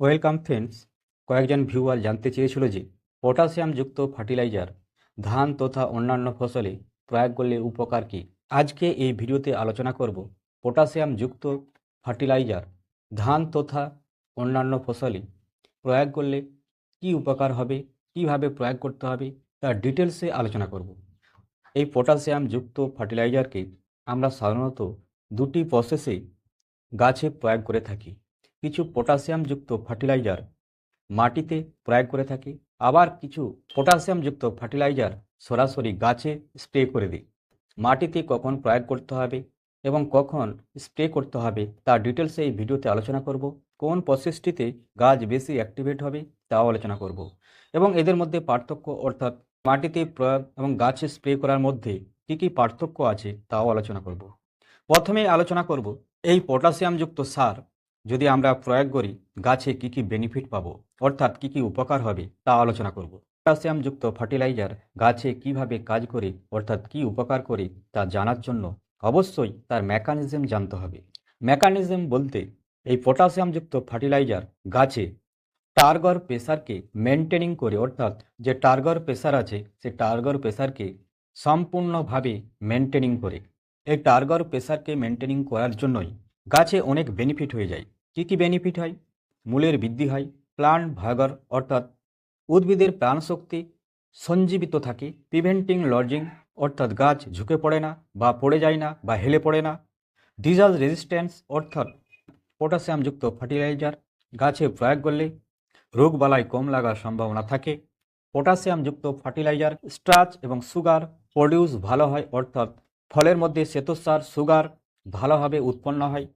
Welcome friends, কয়েকজন viewer জানতে চেয়েছিল যে পটাশিয়ামযুক্ত ফার্টিলাইজার, ধান তথা অন্যান্য ফসলে প্রয়োগ করলে উপকার কী? আজকে এই ভিডিওতে আলোচনা করব পটাশিয়ামযুক্ত ফার্টিলাইজার, ধান তথা অন্যান্য ফসলে প্রয়োগ করলে কী উপকার হবে, কীভাবে প্রয়োগ করতে হবে, তার ডিটেলসে আলোচনা করব। এই পটাশিয়ামযুক্ত ফার্টিলাইজারকে আমরা সাধারণত দুটি প্রসেসে গাছে প্রয়োগ করে থাকি। কিছু পটাশিয়ামযুক্ত ফার্টিলাইজার মাটিতে প্রয়োগ করে থাকি, আবার কিছু পটাশিয়ামযুক্ত ফার্টিলাইজার সরাসরি গাছে স্প্রে করে দিই। মাটিতে কখন প্রয়োগ করতে হবে এবং কখন স্প্রে করতে হবে তার ডিটেলসে এই ভিডিওতে আলোচনা করব। কোন প্রসেসটিতে গাছ বেশি অ্যাক্টিভেট হবে, তাও আলোচনা করব। এবং এদের মধ্যে পার্থক্য অর্থাৎ মাটিতে প্রয়োগ এবং গাছে স্প্রে করার মধ্যে কী কী পার্থক্য আছে, তাও আলোচনা করব। প্রথমে আলোচনা করব, এই পটাশিয়ামযুক্ত সার যদি আমরা প্রয়োগ করি, গাছে কি কি বেনিফিট পাবো, অর্থাৎ কি কি উপকার হবে, তা আলোচনা করব। পটাশিয়ামযুক্ত ফার্টিলাইজার গাছে কীভাবে কাজ করে, অর্থাৎ কি উপকার করে, তা জানার জন্য অবশ্যই তার মেকানিজম জানতে হবে। মেকানিজম বলতে, এই পটাশিয়ামযুক্ত ফার্টিলাইজার গাছে টার্গর প্রেসারকে মেনটেনিং করে, অর্থাৎ যে টার্গর প্রেসার আছে, সে টার্গর প্রেসারকে সম্পূর্ণভাবে মেনটেনিং করে। এই টার্গর প্রেসারকে মেনটেনিং করার জন্যই গাছে অনেক বেনিফিট হয়ে যায়। কী কী বেনিফিট হয়? মূলের বৃদ্ধি হয় প্লান্ট ভাগর অর্থাৎ উদ্ভিদের প্রাণশক্তি সঞ্জীবিত থাকে। প্রিভেন্টিং লর্জিং অর্থাৎ গাছ ঝুঁকে পড়ে না, বা পড়ে যায় না, বা হেলে পড়ে না। ডিজাজ রেজিস্ট্যান্স অর্থাৎ পটাশিয়ামযুক্ত ফার্টিলাইজার গাছে প্রয়োগ করলে রোগবালাই কম লাগার সম্ভাবনা থাকে। পটাশিয়ামযুক্ত ফার্টিলাইজার স্টার্চ এবং সুগার প্রডিউস ভালো হয়, অর্থাৎ ফলের মধ্যে শ্বেতসার সুগার ভালোভাবে উৎপন্ন হয়।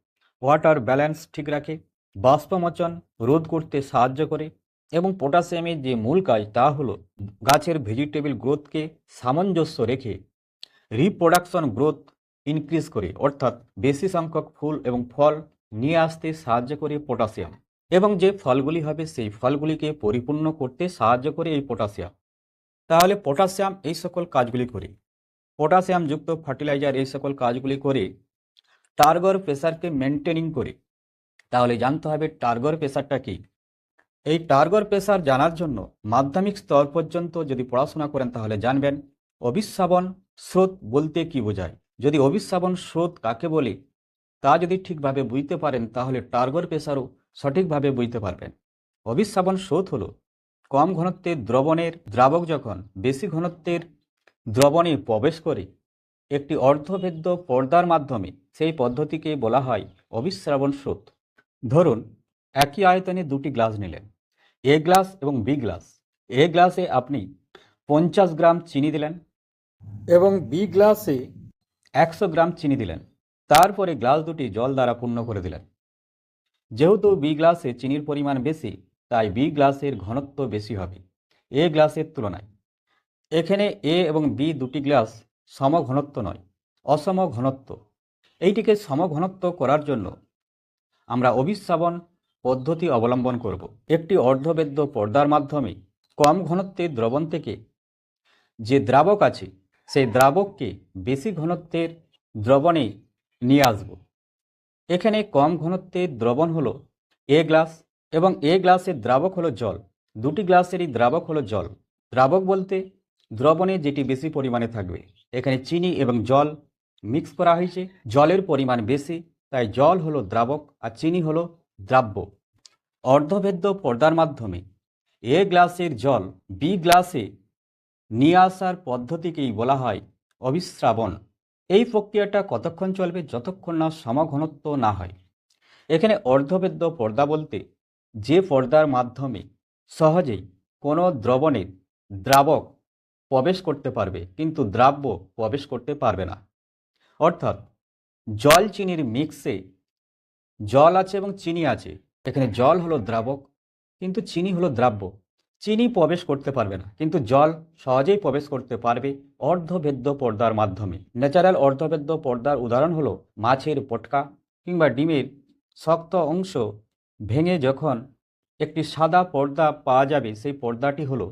ওয়াটার ব্যালেন্স ঠিক রাখে। বাষ্পমোচন রোধ করতে সাহায্য করে এবং পটাশিয়ামের যে মূল কাজ তা হলো গাছের ভেজিটেবল গ্রোথকে সামঞ্জস্য রেখে রিপ্রোডাকশন গ্রোথ ইনক্রিজ করে, অর্থাৎ বেশি সংখ্যক ফুল এবং ফল নিয়ে আসতে সাহায্য করে পটাশিয়াম। এবং যে ফলগুলি হবে সেই ফলগুলিকে পরিপূর্ণ করতে সাহায্য করে এই পটাশিয়াম। তাহলে পটাশিয়াম এই সকল কাজগুলি করে। পটাশিয়ামযুক্ত ফার্টিলাইজার এই সকল কাজগুলি করে টার্গর প্রেসারকে মেনটেনিং করে। তাহলে জানতে হবে টার্গর প্রেসারটা কি? এই টার্গর প্রেসার জানার জন্য মাধ্যমিক স্তর পর্যন্ত যদি পড়াশোনা করেন তাহলে জানবেন অবিশ্রাবণ স্রোত বলতে কি বোঝায়। যদি অবিশ্রাবণ স্রোত কাকে বলে, তা যদি ঠিকভাবে বুঝতে পারেন তাহলে টার্গর প্রেসারও সঠিকভাবে বুঝতে পারবেন। অবিশ্রাবণ স্রোত হলো কম ঘনত্বের দ্রবণের দ্রাবক যখন বেশি ঘনত্বের দ্রবণে প্রবেশ করে, একটি অর্ধভেদ্য পর্দার মাধ্যমে সেই পদ্ধতিকে বলা হয় অবিশ্রাবণ স্রোত। ধরুন, একই আয়তনে দুটি গ্লাস নিলেন, এ গ্লাস এবং বি গ্লাস। এ গ্লাসে আপনি পঞ্চাশ গ্রাম চিনি দিলেন এবং বি গ্লাসে একশো গ্রাম চিনি দিলেন। তারপরে গ্লাস দুটি জল দ্বারা পূর্ণ করে দিলেন। যেহেতু বি গ্লাসে চিনির পরিমাণ বেশি, তাই বি গ্লাসের ঘনত্ব বেশি হবে, এ গ্লাসের তুলনায়। এখানে এ এবং বি দুটি গ্লাস সম ঘনত্ব নয় অসম ঘনত্ব এইটিকে সমঘনত্ব করার জন্য আমরা অভিশ্রাবণ পদ্ধতি অবলম্বন করব। একটি অর্ধবেদ্য পর্দার মাধ্যমে কম ঘনত্বের দ্রবণ থেকে যে দ্রাবক আছে, সেই দ্রাবককে বেশি ঘনত্বের দ্রবণে নিয়ে আসব। এখানে কম ঘনত্বের দ্রবণ হলো এ গ্লাস এবং এ গ্লাসের দ্রাবক হলো জল। দুটি গ্লাসেরই দ্রাবক হলো জল। দ্রাবক বলতে দ্রবণে যেটি বেশি পরিমাণে থাকবে। এখানে চিনি এবং জল মিক্স করা হয়েছে। জলের পরিমাণ বেশি, তাই জল হলো দ্রাবক আর চিনি হলো দ্রাব্য। অর্ধভেদ্য পর্দার মাধ্যমে এ গ্লাসের জল বি গ্লাসে নিয়ে আসার পদ্ধতিকেই বলা হয় অবিশ্রাবণ এই প্রক্রিয়াটা কতক্ষণ চলবে যতক্ষণ না সমঘনত্ব না হয়। এখানে অর্ধবেদ্য পর্দা বলতে যে পর্দার মাধ্যমে সহজেই কোনো দ্রবণের দ্রাবক প্রবেশ করতে পারবে, কিন্তু দ্রাব্য প্রবেশ করতে পারবে না। অর্থাৎ জল চিনির মিক্সে জল আছে এবং চিনি আছে। এখানে জল হলো দ্রাবক, কিন্তু চিনি হলো দ্রাব্য। চিনি প্রবেশ করতে পারবে না, কিন্তু জল সহজেই প্রবেশ করতে পারবে অর্ধভেদ্য পর্দার মাধ্যমে। ন্যাচারাল অর্ধভেদ্য পর্দার উদাহরণ হলো মাছের পটকা কিংবা ডিমের শক্ত অংশ ভেঙে যখন একটি সাদা পর্দা পাওয়া যাবে, সেই পর্দাটি হলো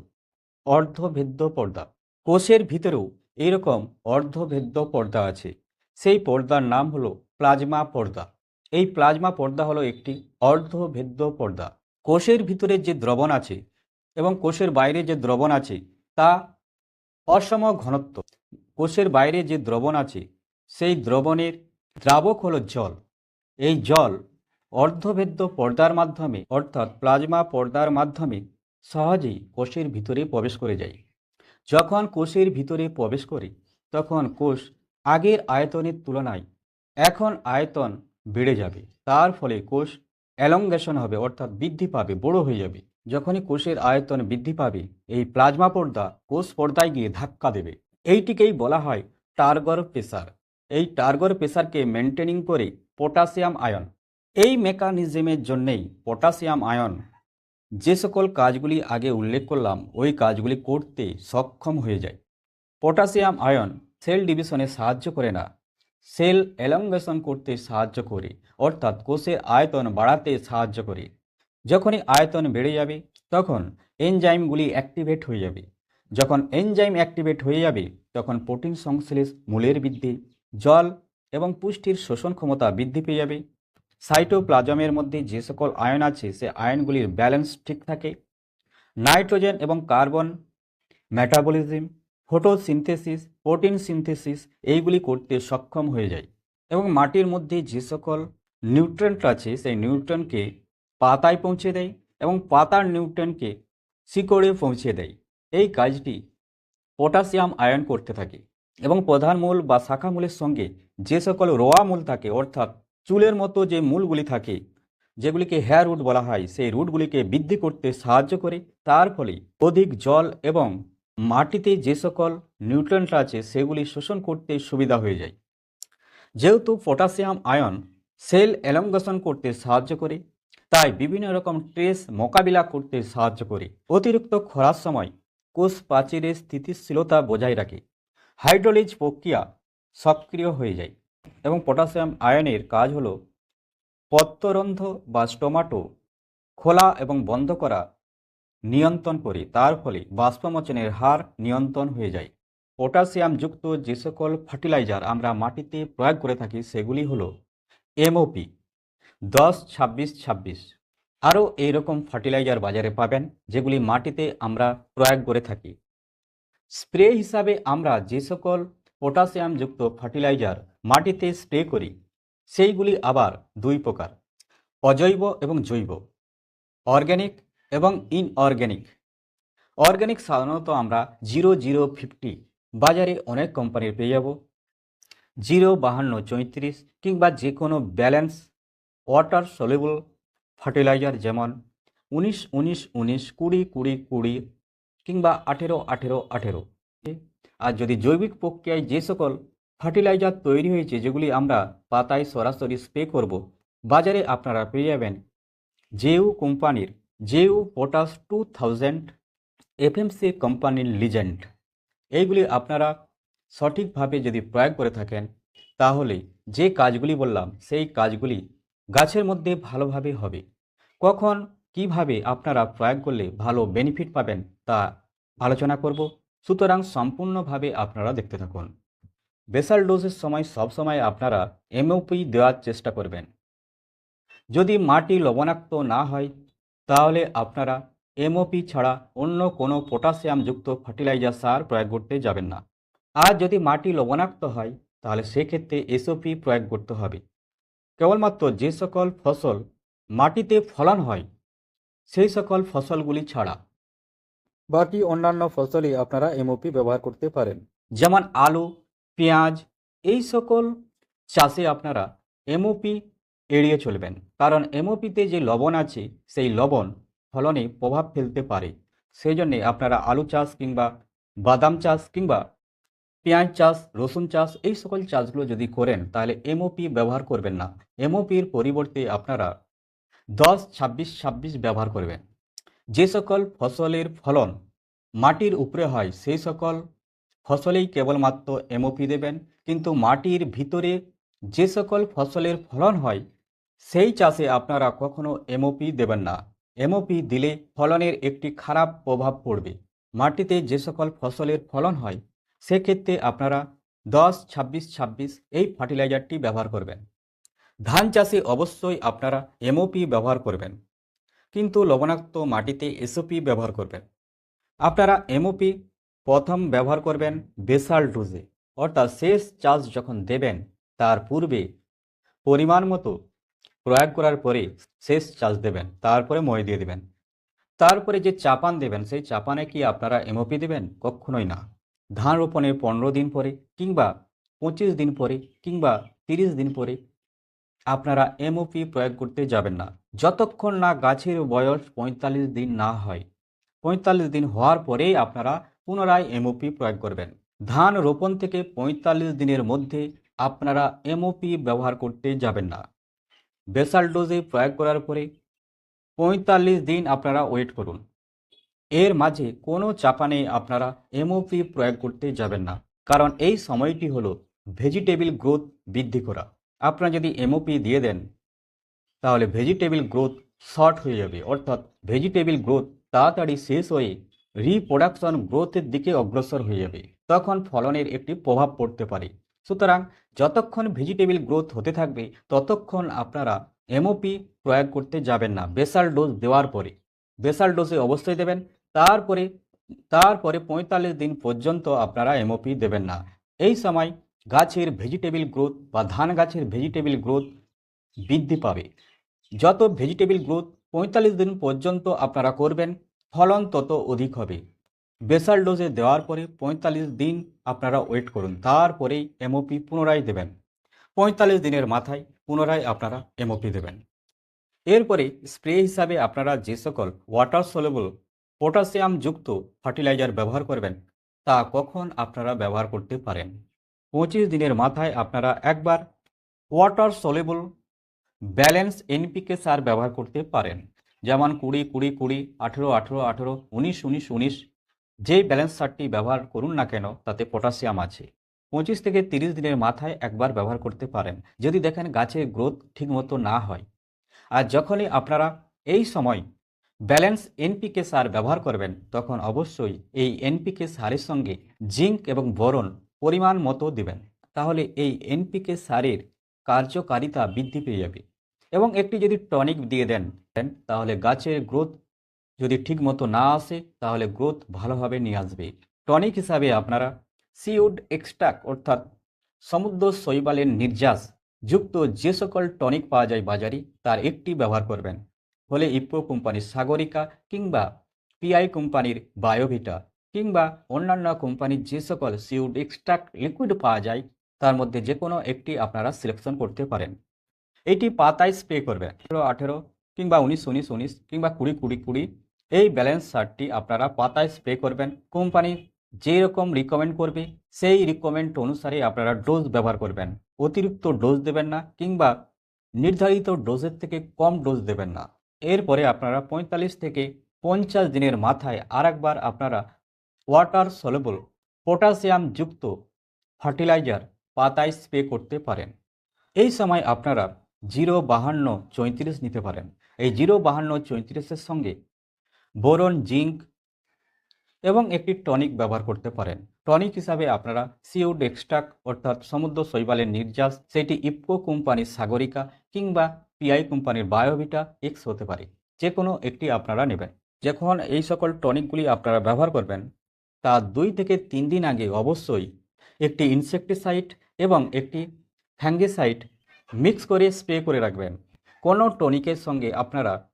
অর্ধভেদ্য পর্দা। কোষের ভিতরেও এইরকম অর্ধভেদ্য পর্দা আছে। সেই পর্দার নাম হলো প্লাজমা পর্দা। এই প্লাজমা পর্দা হলো একটি অর্ধভেদ্য পর্দা। কোষের ভিতরে যে দ্রবণ আছে এবং কোষের বাইরে যে দ্রবণ আছে তা অসম ঘনত্ব কোষের বাইরে যে দ্রবণ আছে সেই দ্রবণের দ্রাবক হলো জল। এই জল অর্ধভেদ্য পর্দার মাধ্যমে অর্থাৎ প্লাজমা পর্দার মাধ্যমে সহজেই কোষের ভিতরে প্রবেশ করে যায়। যখন কোষের ভিতরে প্রবেশ করে, তখন কোষ আগের আয়তনের তুলনায় এখন আয়তন বেড়ে যাবে। তার ফলে কোষ অ্যালঙ্গেশন হবে, অর্থাৎ বৃদ্ধি পাবে, বড় হয়ে যাবে। যখনই কোষের আয়তন বৃদ্ধি পাবে, এই প্লাজমা পর্দা কোষ পর্দায় গিয়ে ধাক্কা দেবে। এইটিকেই বলা হয় টার্গর প্রেসার। এই টার্গর প্রেসারকে মেনটেনিং করে পটাশিয়াম আয়ন। এই মেকানিজমের জন্যেই পটাশিয়াম আয়ন যে সকল কাজগুলি আগে উল্লেখ করলাম, ওই কাজগুলি করতে সক্ষম হয়ে যায়। পটাশিয়াম আয়ন সেল ডিভিশনে সাহায্য করে না। সেল এলঙ্গেশন করতে সাহায্য করে, অর্থাৎ কোষের আয়তন বাড়াতে সাহায্য করে। যখনই আয়তন বেড়ে যাবে, তখন এনজাইমগুলি অ্যাক্টিভেট হয়ে যাবে। যখন এনজাইম অ্যাক্টিভেট হয়ে যাবে, তখন প্রোটিন সংশ্লেষ মূলের বৃদ্ধি, জল এবং পুষ্টির শোষণ ক্ষমতা বৃদ্ধি পেয়ে যাবে। সাইটোপ্লাজমের মধ্যে যে সকল আয়ন আছে, সে আয়নগুলির ব্যালেন্স ঠিক থাকে। নাইট্রোজেন এবং carbon, metabolism photosynthesis, protein synthesis এইগুলি করতে সক্ষম হয়ে যায় এবং মাটির মধ্যে যে সকল নিউট্রেন্ট আছে সেই নিউট্রনকে পাতায় পৌঁছে দেয় এবং পাতার নিউট্রনকে শিকড়ে পৌঁছে দেয় এই কাজটি পটাশিয়াম আয়ন করতে থাকে এবং প্রধান মূল বা শাখা মূলের সঙ্গে যে সকল রোয়া মূল থাকে, অর্থাৎ চুলের মতো যে মূলগুলি থাকে, যেগুলিকে হেয়ার রুট বলা হয়, সেই রুটগুলিকে বৃদ্ধি করতে সাহায্য করে। তার ফলে অধিক জল এবং মাটিতে যে সকল নিউট্রেন্ট আছে, সেগুলি শোষণ করতে সুবিধা হয়ে যায়। যেহেতু পটাশিয়াম আয়ন সেল এলঙ্গেশন করতে সাহায্য করে, তাই বিভিন্ন রকম ট্রেস মোকাবিলা করতে সাহায্য করে। অতিরিক্ত খরার সময় কোষ প্রাচীরের স্থিতিশীলতা বজায় রাখে। হাইড্রোলিজ প্রক্রিয়া সক্রিয় হয়ে যায় এবং পটাশিয়াম আয়নের কাজ হলো পত্ররন্ধ্র বা স্টোমাটো খোলা এবং বন্ধ করা নিয়ন্ত্রণ করি, তার ফলে বাষ্পমোচনের হার নিয়ন্ত্রণ হয়ে যায়। পটাশিয়াম যুক্ত যে সকল ফার্টিলাইজার আমরা মাটিতে প্রয়োগ করে থাকি, সেগুলি হলো এমওপি, দশ ছাব্বিশ ছাব্বিশ। আরও এইরকম ফার্টিলাইজার বাজারে পাবেন, যেগুলি মাটিতে আমরা প্রয়োগ করে থাকি। স্প্রে হিসাবে আমরা যে সকল পটাশিয়ামযুক্ত ফার্টিলাইজার মাটিতে স্প্রে করি, সেইগুলি আবার দুই প্রকার, অজৈব এবং জৈব। অর্গ্যানিক এবং ইনঅর্গ্যানিক অর্গ্যানিক সাধারণত আমরা জিরো জিরো ফিফটি বাজারে অনেক কোম্পানির পেয়ে যাব। জিরো বাহান্ন, চৈত্রিশ কিংবা যে কোনো ব্যালেন্স ওয়াটার সলেবল ফার্টিলাইজার যেমন উনিশ উনিশ উনিশ, কুড়ি কুড়ি কুড়ি কিংবা আঠেরো আঠেরো আঠেরো। আর যদি জৈবিক প্রক্রিয়ায় যে সকল ফার্টিলাইজার তৈরি হয়েছে, যেগুলি আমরা পাতায় সরাসরি স্প্রে করব, বাজারে আপনারা পেয়ে যাবেন। জেউ কোম্পানির জেউ পটাশ টু থাউজেন্ড এফএমসি কোম্পানির লিজেন্ড। এইগুলি আপনারা সঠিকভাবে যদি প্রয়োগ করে থাকেন, তাহলে যে কাজগুলি বললাম, সেই কাজগুলি গাছের মধ্যে ভালোভাবে হবে। কখন, কীভাবে আপনারা প্রয়োগ করলে ভালো বেনিফিট পাবেন, তা আলোচনা করব। সুতরাং সম্পূর্ণভাবে আপনারা দেখতে থাকুন। বেসাল ডোজের সময় সবসময় আপনারা এমওপি দেওয়ার চেষ্টা করবেন। যদি মাটি লবণাক্ত না হয় তাহলে আপনারা এমওপি ছাড়া অন্য কোনো পটাশিয়ামযুক্ত ফার্টিলাইজার সার প্রয়োগ করতে যাবেন না। আর যদি মাটি লবণাক্ত হয় তাহলে সেক্ষেত্রে এসওপি প্রয়োগ করতে হবে। কেবলমাত্র যে সকল ফসল মাটিতে ফলন হয় সেই সকল ফসলগুলি ছাড়া। বাকি অন্যান্য ফসলে আপনারা এমওপি ব্যবহার করতে পারেন। যেমন আলু পেঁয়াজ এই সকল চাষে আপনারা এমওপি এড়িয়ে চলবেন। কারণ এমওপিতে যে লবণ আছে, সেই লবণ ফলনে প্রভাব ফেলতে পারে। সেই জন্যে আপনারা আলু চাষ কিংবা বাদাম চাষ কিংবা পেঁয়াজ চাষ, রসুন চাষ, এই সকল চাষগুলো যদি করেন, তাহলে এমওপি ব্যবহার করবেন না। এমওপির পরিবর্তে আপনারা দশ, ছাব্বিশ ছাব্বিশ ব্যবহার করবেন। যে সকল ফসলের ফলন মাটির উপরে হয়, সেই সকল ফসলেই কেবলমাত্র এমওপি দেবেন। কিন্তু মাটির ভিতরে যে সকল ফসলের ফলন হয় সেই চাষে আপনারা কখনো এমওপি দেবেন না। এমওপি দিলে ফলনের একটি খারাপ প্রভাব পড়বে। মাটিতে যে সকল ফসলের ফলন হয়, সেক্ষেত্রে আপনারা দশ, ছাব্বিশ ছাব্বিশ এই ফার্টিলাইজারটি ব্যবহার করবেন। ধান চাষে অবশ্যই আপনারা এমওপি ব্যবহার করবেন। কিন্তু লবণাক্ত মাটিতে এসওপি ব্যবহার করবেন। আপনারা এমওপি প্রথম ব্যবহার করবেন বেসাল ডোজে। অর্থাৎ শেষ চাষ যখন দেবেন, তার পূর্বে পরিমাণ মতো প্রয়োগ করার পরে শেষ চার্জ দেবেন, তারপরে মই দিয়ে দেবেন। তারপরে যে চাপান দেবেন, সেই চাপানে কি আপনারা এমওপি দেবেন? কখনোই না। ধান রোপণের পনেরো দিন পরে কিংবা পঁচিশ দিন পরে কিংবা তিরিশ দিন পরে আপনারা এমওপি প্রয়োগ করতে যাবেন না। যতক্ষণ না গাছের বয়স পঁয়তাল্লিশ দিন না হয়, পঁয়তাল্লিশ দিন হওয়ার পরেই আপনারা পুনরায় এমওপি প্রয়োগ করবেন। ধান রোপণ থেকে পঁয়তাল্লিশ দিনের মধ্যে আপনারা এমওপি ব্যবহার করতে যাবেন না। বেসাল ডোজে প্রয়োগ করার পরে পঁয়তাল্লিশ দিন আপনারা ওয়েট করুন। এর মাঝে কোনো চাপানে আপনারা এমওপি প্রয়োগ করতে যাবেন না। কারণ এই সময়টি হলো ভেজিটেবল গ্রোথ বৃদ্ধি করা। আপনারা যদি এমওপি দিয়ে দেন, তাহলে ভেজিটেবল গ্রোথ শর্ট হয়ে যাবে। অর্থাৎ ভেজিটেবল গ্রোথ তাড়াতাড়ি শেষ হয়ে রিপ্রোডাকশন গ্রোথের দিকে অগ্রসর হয়ে যাবে। তখন ফলনের একটি প্রভাব পড়তে পারে। সুতরাং যতক্ষণ ভেজিটেবল গ্রোথ হতে থাকবে, ততক্ষণ আপনারা এমওপি প্রয়োগ করতে যাবেন না, বেসাল ডোজ দেওয়ার পরে। বেসাল ডোজে অবশ্যই দেবেন, তারপরে তারপরে পঁয়তাল্লিশ দিন পর্যন্ত আপনারা এমওপি দেবেন না। এই সময় গাছের ভেজিটেবল গ্রোথ বা ধান গাছের ভেজিটেবল গ্রোথ বৃদ্ধি পাবে। যত ভেজিটেবল গ্রোথ পঁয়তাল্লিশ দিন পর্যন্ত আপনারা করবেন, ফলন তত অধিক হবে। বেসাল ডোজে দেওয়ার পরে পঁয়তাল্লিশ দিন আপনারা ওয়েট করুন, তারপরেই এমওপি পুনরায় দেবেন। পঁয়তাল্লিশ দিনের মাথায় পুনরায় আপনারা এমওপি দেবেন। এরপরে স্প্রে হিসাবে আপনারা যে সকল ওয়াটার সলেবল পটাশিয়াম যুক্ত ফার্টিলাইজার ব্যবহার করবেন, তা কখন আপনারা ব্যবহার করতে পারেন? পঁচিশ দিনের মাথায় আপনারা একবার ওয়াটার সলেবল ব্যালেন্স এনপিকে সার ব্যবহার করতে পারেন। যেমন কুড়ি কুড়ি কুড়ি, আঠেরো আঠেরো আঠেরো, উনিশ উনিশ উনিশ যেই ব্যালেন্স সারটি ব্যবহার করুন না কেন তাতে পটাশিয়াম আছে। পঁচিশ থেকে তিরিশ দিনের মাথায় একবার ব্যবহার করতে পারেন যদি দেখেন গাছের গ্রোথ ঠিকমতো না হয়। আর যখনই আপনারা এই সময় ব্যালেন্স এনপিকে সার ব্যবহার করবেন তখন অবশ্যই এই এনপিকে সারের সঙ্গে জিঙ্ক এবং বরণ পরিমাণ মতো দিবেন। তাহলে এই এনপিকে সারের কার্যকারিতা বৃদ্ধি পেয়ে যাবে। এবং একটি যদি টনিক দিয়ে দেন, তাহলে গাছের গ্রোথ যদি ঠিক মতো না আসে, তাহলে গ্রোথ ভালোভাবে নিয়ে আসবে। টনিক হিসাবে আপনারা সিউড এক্সট্রাক অর্থাৎ সমুদ্র শৈবালের নির্যাস যুক্ত যে সকল টনিক পাওয়া যায় বাজারে, তার একটি ব্যবহার করবেন। হলে ইপ্পো কোম্পানির সাগরিকা কিংবা পিআই কোম্পানির বায়োভিটা কিংবা অন্যান্য কোম্পানির যে সকল সিউড এক্সট্রাক্ট লিকুইড পাওয়া যায়, তার মধ্যে যে কোনো একটি আপনারা সিলেকশন করতে পারেন। এটি পাতায় স্প্রে করবেন। আঠেরো আঠেরো কিংবা উনিশ উনিশ উনিশ কিংবা কুড়ি কুড়ি কুড়ি এই ব্যালেন্স শার্টটি আপনারা পাতায় স্প্রে করবেন। কোম্পানি যেই রকম রিকমেন্ড করবে, সেই রিকমেন্ড অনুসারে আপনারা ডোজ ব্যবহার করবেন। অতিরিক্ত ডোজ দেবেন না কিংবা নির্ধারিত ডোজের থেকে কম ডোজ দেবেন না। এরপরে আপনারা পঁয়তাল্লিশ থেকে পঞ্চাশ দিনের মাথায় আরেকবার আপনারা ওয়াটার সলেবল পটাশিয়াম যুক্ত ফার্টিলাইজার পাতায় স্প্রে করতে পারেন। এই সময় আপনারা জিরো বাহান্ন চৈঁত্রিশ নিতে পারেন। এই জিরো বাহান্ন চৈঁত্রিশের সঙ্গে বোরন, জিঙ্ক এবং একটি টনিক ব্যবহার করতে পারেন। টনিক হিসাবে আপনারা সিউড এক্সট্রাক অর্থাৎ সমুদ্র শৈবালের নির্যাস, সেটি ইপকো কোম্পানির সাগরিকা কিংবা পিআই কোম্পানির বায়োভিটা এক্স হতে পারে। যে কোনো একটি আপনারা নেবেন। যখন এই সকল টনিকগুলি আপনারা ব্যবহার করবেন, তা দুই থেকে তিন দিন আগে অবশ্যই একটি ইনসেকটিসাইড এবং একটি ফ্যাঙ্গিসাইড মিক্স করে স্প্রে করে রাখবেন। কোনো টনিকের সঙ্গে আপনারা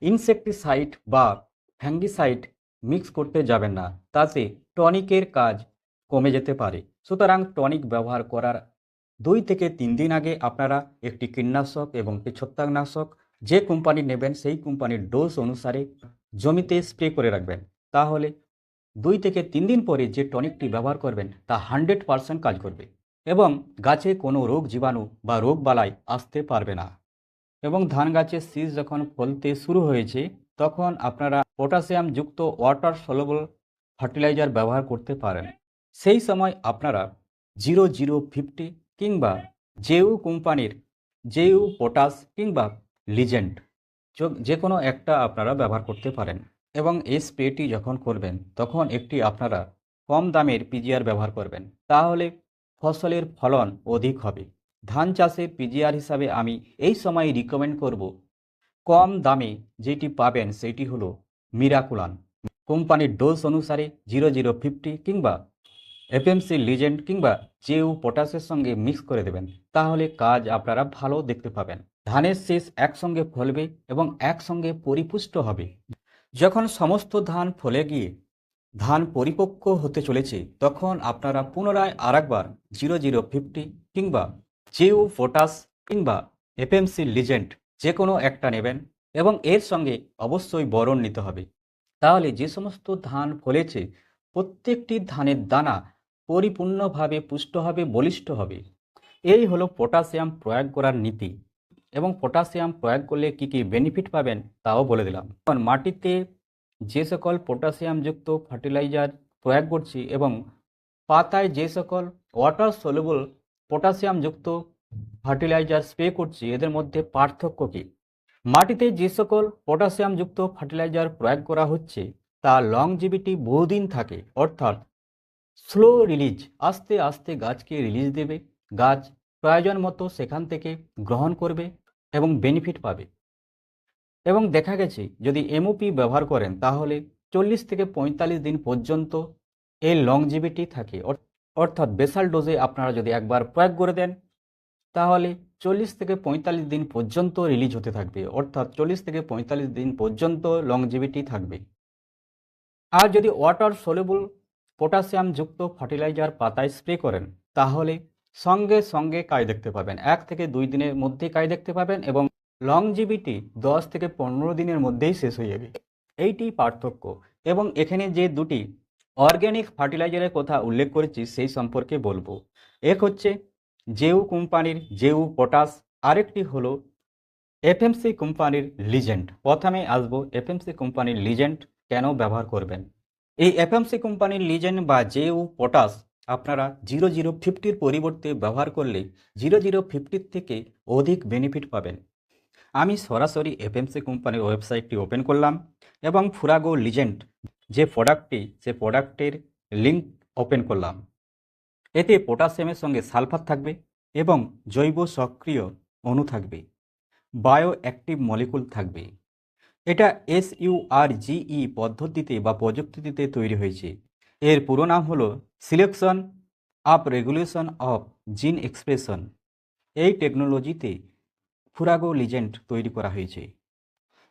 ইনসেকটিসাইড বা ফ্যাঙ্গিসাইড মিক্স করতে যাবেন না, তাতে টনিকের কাজ কমে যেতে পারে। সুতরাং টনিক ব্যবহার করার দুই থেকে তিন দিন আগে আপনারা একটি কীটনাশক এবং একটি ছত্রাকনাশক যে কোম্পানি নেবেন সেই কোম্পানির ডোজ অনুসারে জমিতে স্প্রে করে রাখবেন। তাহলে দুই থেকে তিন দিন পরে যে টনিকটি ব্যবহার করবেন তা হান্ড্রেড পারসেন্ট কাজ করবে এবং গাছে কোনো রোগ জীবাণু বা রোগ বালাই আসতে পারবে না। এবং ধান গাছের শীষ যখন ফলতে শুরু হয়েছে, তখন আপনারা পটাশিয়াম যুক্ত ওয়াটার সলেবল ফার্টিলাইজার ব্যবহার করতে পারেন। সেই সময় আপনারা জিরো জিরো ফিফটি কিংবা জেউ কোম্পানির জেউ পটাশ কিংবা লিজেন্ড যে কোনো একটা আপনারা ব্যবহার করতে পারেন এবং এই স্প্রেটি যখন করবেন তখন একটি আপনারা কম দামের পিজিআর ব্যবহার করবেন। তাহলে ফসলের ফলন অধিক হবে। ধান চাষে পিজিআর হিসাবে আমি এই সময় রিকমেন্ড করব কম দামে যেটি পাবেন সেটি হলো মিরাকুলান। কোম্পানির ডোজ অনুসারে জিরো জিরো ফিফটি কিংবা এফএমসি লিজেন্ড কিংবা জেউ পটাশের সঙ্গে মিক্স করে দেবেন। তাহলে কাজ আপনারা ভালো দেখতে পাবেন। ধানের শীষ একসঙ্গে ফলবে এবং একসঙ্গে পরিপুষ্ট হবে। যখন সমস্ত ধান ফলে গিয়ে ধান পরিপক্ক হতে চলেছে, তখন আপনারা পুনরায় আরেকবার জিরো জিরো ফিফটি কিংবা জেউ পটাশ কিংবা এফএমসি লিজেন্ড যে কোনো একটা নেবেন। এবং এর সঙ্গে অবশ্যই বরণ নিতে হবে। তাহলে যে সমস্ত ধান ফলেছে, প্রত্যেকটি ধানের দানা পরিপূর্ণভাবে পুষ্ট হবে, বলিষ্ঠ হবে। এই হলো পটাশিয়াম প্রয়োগ করার নীতি এবং পটাশিয়াম প্রয়োগ করলে কি কি বেনিফিট পাবেন তাও বলে দিলাম। কারণ মাটিতে যে সকল পটাশিয়ামযুক্ত ফার্টিলাইজার প্রয়োগ করছি এবং পাতায় যে সকল ওয়াটার সলুবল পটাশিয়ামযুক্ত ফার্টিলাইজার স্প্রে করছি, এদের মধ্যে পার্থক্য কী? মাটিতে যে সকল পটাশিয়ামযুক্ত ফার্টিলাইজার প্রয়োগ করা হচ্ছে, তা লংজিভিটি বহুদিন থাকে। অর্থাৎ স্লো রিলিজ আস্তে আস্তে গাছকে রিলিজ দেবে। গাছ প্রয়োজন মতো সেখান থেকে গ্রহণ করবে এবং বেনিফিট পাবে। এবং দেখা গেছে, যদি এমওপি ব্যবহার করেন, তাহলে চল্লিশ থেকে পঁয়তাল্লিশ দিন পর্যন্ত এর লংজিভিটি থাকে। অর- অর্থাৎ বেসাল ডোজে আপনারা যদি একবার প্রয়োগ করে দেন তাহলে চল্লিশ থেকে পঁয়তাল্লিশ দিন পর্যন্ত রিলিজ হতে থাকবে, অর্থাৎ চল্লিশ থেকে পঁয়তাল্লিশ দিন পর্যন্ত লংজিভিটি থাকবে। আর যদি ওয়াটার সলেবল পটাশিয়ামযুক্ত ফার্টিলাইজার পাতায় স্প্রে করেন, তাহলে সঙ্গে সঙ্গে কাজ দেখতে পাবেন, এক থেকে দুই দিনের মধ্যেই কাজ দেখতে পাবেন এবং লংজিভিটি দশ থেকে পনেরো দিনের মধ্যেই শেষ হয়ে যাবে। এইটি পার্থক্য। এবং এখানে যে দুটি অর্গ্যানিক ফার্টিলাইজারের কথা উল্লেখ করেছি, সেই সম্পর্কে বলব। এক হচ্ছে জেউ কোম্পানির জেউ পটাশ, আরেকটি হলো এফএমসি কোম্পানির লিজেন্ড প্রথমে আসব এফএমসি কোম্পানির লিজেন্ড কেন ব্যবহার করবেন? এই এফএমসি কোম্পানির লিজেন্ড বা জেউ পটাশ আপনারা জিরো জিরো ফিফটির পরিবর্তে ব্যবহার করলে জিরো জিরো ফিফটির থেকে অধিক বেনিফিট পাবেন। আমি সরাসরি এফএমসি কোম্পানির ওয়েবসাইটটি ওপেন করলাম এবং ফুরাগো লিজেন্ড যে প্রোডাক্টটি, সে প্রোডাক্টের লিঙ্ক ওপেন করলাম। এতে পটাশিয়ামের সঙ্গে সালফার থাকবে এবং জৈব সক্রিয় অণু থাকবে বায়ো অ্যাক্টিভ মলিকুল থাকবে। এটা এস আর জিই পদ্ধতিতে বা প্রযুক্তিতে তৈরি হয়েছে। এর পুরো নাম হলো selection up regulation of gene expression. এই টেকনোলজিতে ফুরাগো লিজেন্ড তৈরি করা হয়েছে।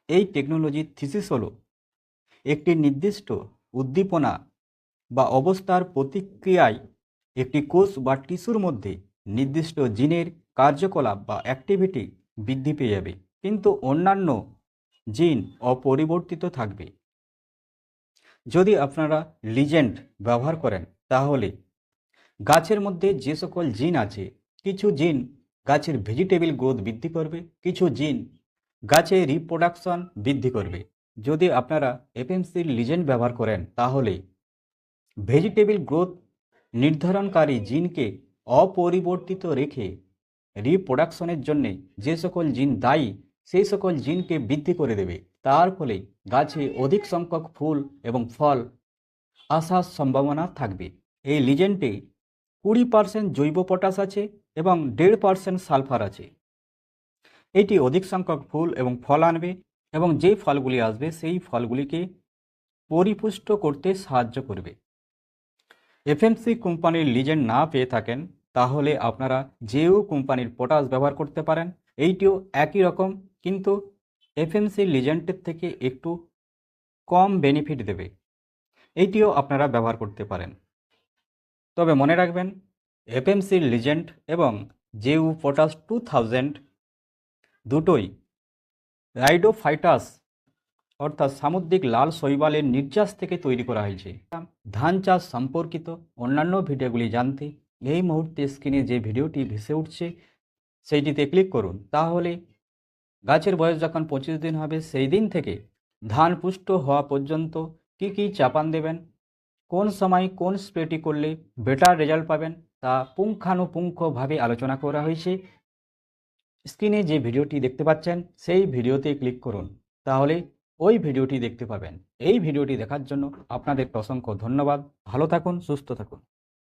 এই টেকনোলজির থিসিস হলো, একটি নির্দিষ্ট উদ্দীপনা বা অবস্থার প্রতিক্রিয়ায় একটি কোষ বা টিস্যুর মধ্যে নির্দিষ্ট জিনের কার্যকলাপ বা অ্যাক্টিভিটি বৃদ্ধি পেয়ে যাবে, কিন্তু অন্যান্য জিন অপরিবর্তিত থাকবে। যদি আপনারা লিজেন্ড ব্যবহার করেন, তাহলে গাছের মধ্যে যে সকল জিন আছে, কিছু জিন গাছের ভেজিটেবল গ্রোথ বৃদ্ধি করবে, কিছু জিন গাছের রিপ্রোডাকশন বৃদ্ধি করবে। যদি আপনারা এফএমসির লিজেন্ড ব্যবহার করেন, তাহলে ভেজিটেবল গ্রোথ নির্ধারণকারী জিনকে অপরিবর্তিত রেখে রিপ্রোডাকশনের জন্যে যে সকল জিন দায়ী, সেই সকল জিনকে বৃদ্ধি করে দেবে। তার ফলে গাছে অধিক সংখ্যক ফুল এবং ফল আসার সম্ভাবনা থাকবে। এই লিজেন্ডে কুড়ি পার্সেন্ট জৈব পটাশ আছে এবং দেড় পার্সেন্ট সালফার আছে। এটি অধিক সংখ্যক ফুল এবং ফল আনবে এবং যে ফলগুলি আসবে, সেই ফলগুলিকে পরিপুষ্ট করতে সাহায্য করবে। এফএমসি কোম্পানির লিজেন্ড না পেয়ে থাকেন, তাহলে আপনারা জেও কোম্পানির পটাশ ব্যবহার করতে পারেন। এইটিও একই রকম, কিন্তু এফএমসি লিজেন্ডের থেকে একটু কম বেনিফিট দেবে। এইটিও আপনারা ব্যবহার করতে পারেন। তবে মনে রাখবেন, এফএমসি লিজেন্ড এবং জেউ পটাশ টু থাউজেন্ড দুটোই রাইডোফাইটাস অর্থাৎ সামুদ্রিক লাল শৈবালের নির্যাস থেকে তৈরি করা হয়েছে। ধান চাষ সম্পর্কিত অন্যান্য ভিডিওগুলি জানতে এই মুহূর্তে স্ক্রিনে যে ভিডিওটি ভেসে উঠছে, সেইটিতে ক্লিক করুন। তাহলে গাছের বয়স যখন পঁচিশ দিন হবে, সেই দিন থেকে ধান পুষ্ট হওয়া পর্যন্ত কি কি চাপান দেবেন, কোন সময় কোন স্প্রেটি করলে বেটার রেজাল্ট পাবেন, তা পুঙ্খানুপুঙ্খভাবে আলোচনা করা হয়েছে। স্ক্রিনে যে ভিডিওটি দেখতে পাচ্ছেন, সেই ভিডিওতে ক্লিক করুন। তাহলে ওই ভিডিওটি দেখতে পাবেন। এই ভিডিওটি দেখার জন্য আপনাদের অসংখ্য ধন্যবাদ। ভালো থাকুন, সুস্থ থাকুন।